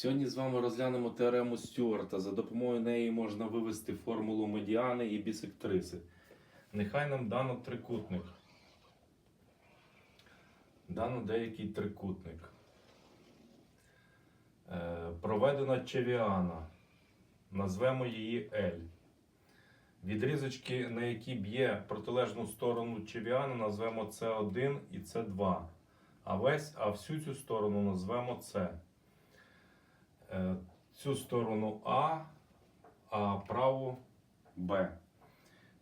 Сьогодні з вами розглянемо теорему Стюарта. За допомогою неї можна вивести формулу медіани і бісектриси. Нехай нам дано трикутник. Дано деякий трикутник. Е, проведена чевіана. Назвемо її L. Відрізочки, на які б'є протилежну сторону чевіани, назвемо С1 і С2. А весь, а всю цю сторону назвемо С. Е, Цю сторону А, а праву Б.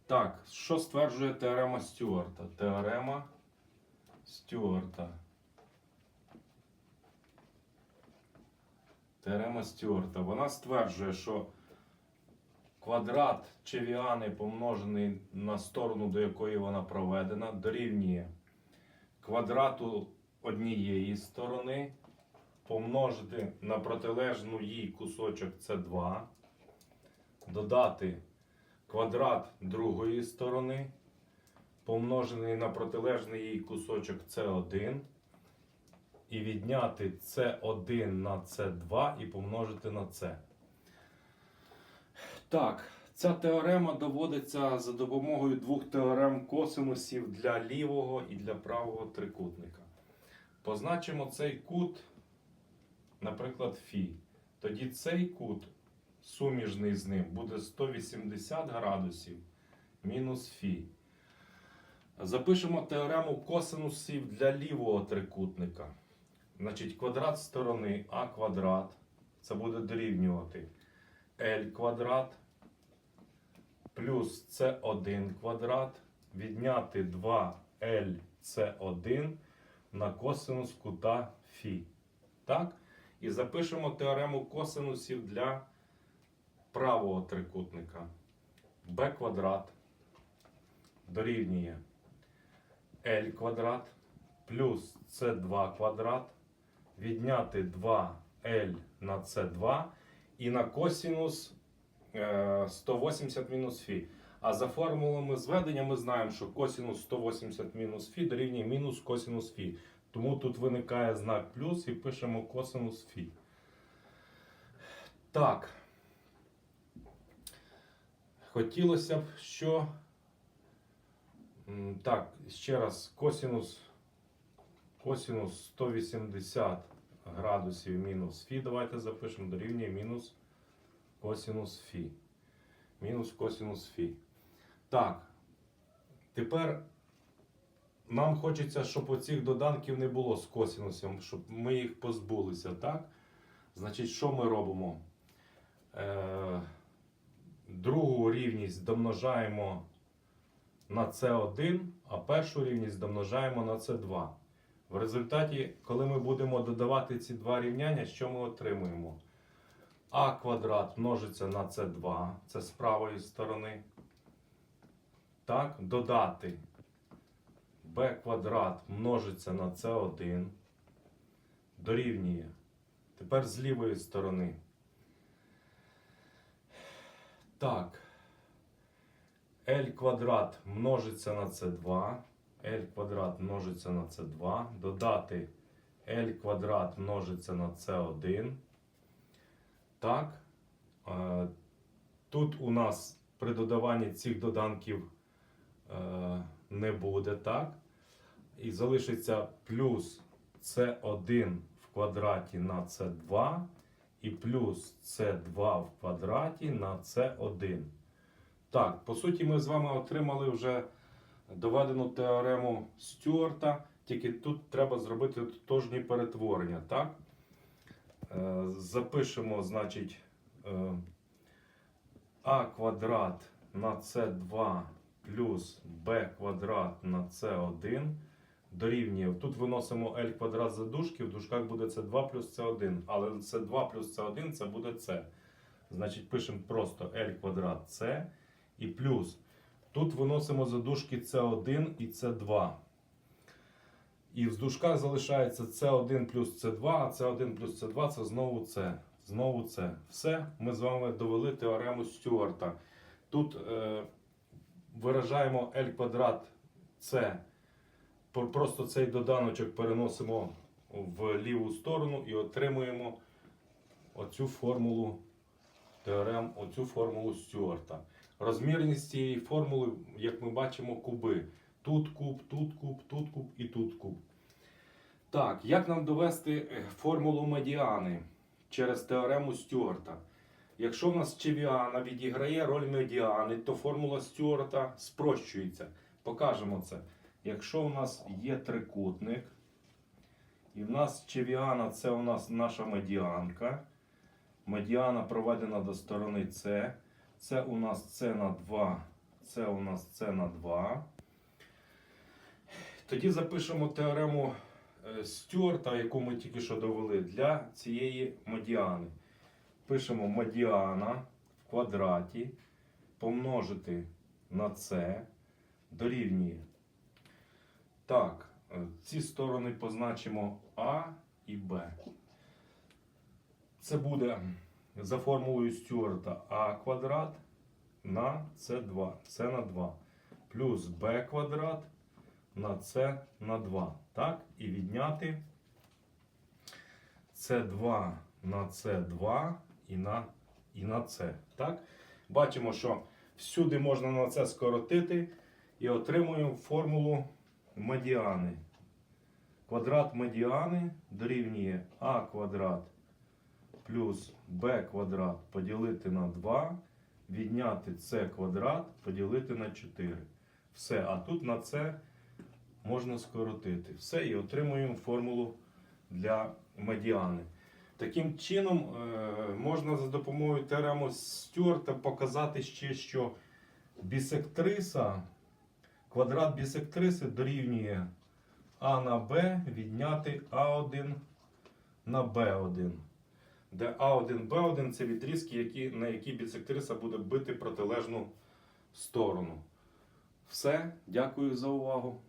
Так, що стверджує теорема Стюарта? Теорема Стюарта. Теорема Стюарта. Вона стверджує, що квадрат чевіани помножений на сторону, до якої вона проведена, дорівнює квадрату однієї сторони помножити на протилежну їй кусочок С2, додати квадрат другої сторони, помножений на протилежний їй кусочок С1, і відняти С1 на С2 і помножити на С. Так, ця теорема доводиться за допомогою двох теорем косинусів для лівого і для правого трикутника. Позначимо цей кут наприклад, Фі. Тоді цей кут, суміжний з ним, буде 180 градусів мінус Фі. Запишемо теорему косинусів для лівого трикутника. Значить, квадрат сторони А квадрат. Це буде дорівнювати L квадрат плюс С1 квадрат. Відняти 2LC1 на косинус кута Фі. Так? І запишемо теорему косинусів для правого трикутника. b квадрат дорівнює L квадрат плюс c2 квадрат відняти 2L на c2 і на косинус е, 180 мінус фі. А за формулами зведення ми знаємо, що косинус 180 мінус фі дорівнює мінус косинус фі. Тому тут виникає знак плюс і пишемо косинус фі. Так. Хотілося б, що. Так, ще раз, косинус, косинус 180 градусів мінус фі. Давайте запишемо дорівнює мінус косинус фі. Мінус косинус фі. Так. Тепер нам хочеться, щоб оцих доданків не було з косинусом, щоб ми їх позбулися, так? Значить, що ми робимо? Е, другу рівність домножаємо на С1, а першу рівність домножаємо на С2. В результаті, коли ми будемо додавати ці два рівняння, що ми отримуємо? А квадрат множиться на С2, це з правої сторони. Так, додати b квадрат множиться на c1 дорівнює. Тепер з лівої сторони. Так. L квадрат множиться на c2. L квадрат множиться на c2. Додати L квадрат множиться на c1. Так. Е, Тут у нас при додаванні цих доданків е, не буде, так? І залишиться плюс С1 в квадраті на С2 і плюс С2 в квадраті на С1. Так, по суті, ми з вами отримали вже доведену теорему Стюарта, тільки тут треба зробити тотожні перетворення, так? Е, Запишемо, значить, е, А квадрат на С2 плюс b квадрат на c1 дорівнює. Тут виносимо L квадрат за дужки, в дужках буде c2 плюс c1. Але c2 плюс c1 це буде c. Значить, пишемо просто L квадрат c і плюс. Тут виносимо за дужки c1 і c2. І в дужках залишається c1 плюс c2, а c1 плюс c2 це знову c. Знову це. Все, ми з вами довели теорему Стюарта. Тут е, виражаємо L квадрат С. Просто цей доданочок переносимо в ліву сторону і отримуємо оцю формулу теорем, оцю формулу Стюарта. Розмірність цієї формули, як ми бачимо, куби. Тут куб, тут куб, тут куб і тут куб. Так, як нам довести е, формулу медіани через теорему Стюарта? Якщо в нас чевіана відіграє роль медіани, то формула Стюарта спрощується. Покажемо це. Якщо у нас є трикутник, і в нас чевіана це у нас наша медіанка. Медіана проведена до сторони С. Це у нас С на 2, це у нас С на 2. Тоді запишемо теорему е, Стюарта, яку ми тільки що довели, для цієї медіани. Пишемо медіана в квадраті помножити на С дорівнює. Так, е, ці сторони позначимо А і Б. Це буде за формулою Стюарта А квадрат на С2. С на 2. Плюс Б квадрат на С на 2. Так? І відняти С2 на С2 і на, і на С. Так? Бачимо, що всюди можна на це скоротити і отримуємо формулу медіани. Квадрат медіани дорівнює А квадрат плюс b квадрат поділити на 2, відняти c квадрат поділити на 4. Все, а тут на це можна скоротити. Все, і отримуємо формулу для медіани. Таким чином, е, можна за допомогою теореми Стюарта показати ще, що бісектриса, квадрат бісектриси дорівнює А на Б відняти А1 на Б1 де А1, Б1 це відрізки, які, на які бісектриса буде бити протилежну сторону. Все, дякую за увагу.